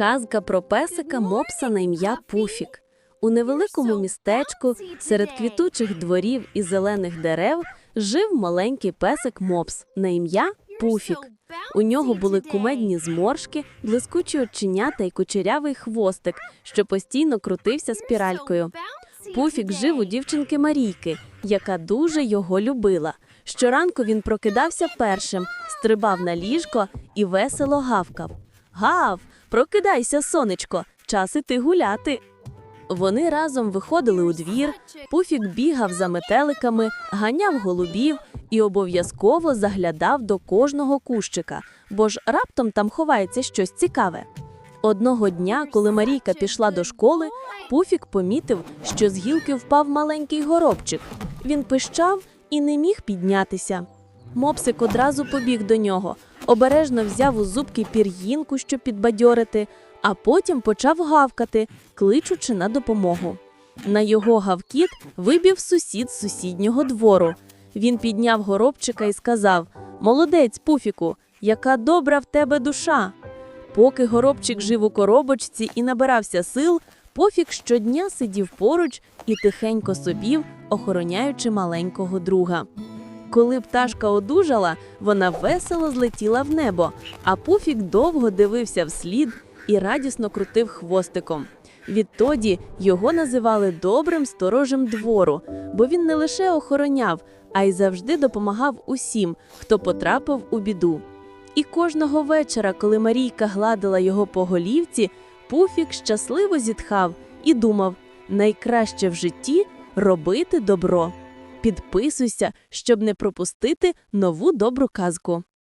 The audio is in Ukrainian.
Казка про песика мопса на ім'я Пуфік. У невеликому містечку серед квітучих дворів і зелених дерев жив маленький песик мопс на ім'я Пуфік. У нього були кумедні зморшки, блискучі оченята і кучерявий хвостик, що постійно крутився спіралькою. Пуфік жив у дівчинки Марійки, яка дуже його любила. Щоранку він прокидався першим, стрибав на ліжко і весело гавкав. Гав, прокидайся, сонечко, час іти гуляти. Вони разом виходили у двір, Пуфік бігав за метеликами, ганяв голубів і обов'язково заглядав до кожного кущика, бо ж раптом там ховається щось цікаве. Одного дня, коли Марійка пішла до школи, Пуфік помітив, що з гілки впав маленький горобчик. Він пищав і не міг піднятися. Мопсик одразу побіг до нього, обережно взяв у зубки пір'їнку, щоб підбадьорити, а потім почав гавкати, кличучи на допомогу. На його гавкіт вибів сусід з сусіднього двору. Він підняв горобчика і сказав: Молодець, Пуфіку, яка добра в тебе душа. Поки горобчик жив у коробочці і набирався сил, Пофік щодня сидів поруч і тихенько собів, охороняючи маленького друга. Коли пташка одужала, вона весело злетіла в небо, а Пуфік довго дивився вслід і радісно крутив хвостиком. Відтоді його називали добрим сторожем двору, бо він не лише охороняв, а й завжди допомагав усім, хто потрапив у біду. І кожного вечора, коли Марійка гладила його по голівці, Пуфік щасливо зітхав і думав: найкраще в житті робити добро. Підписуйся, щоб не пропустити нову добру казку.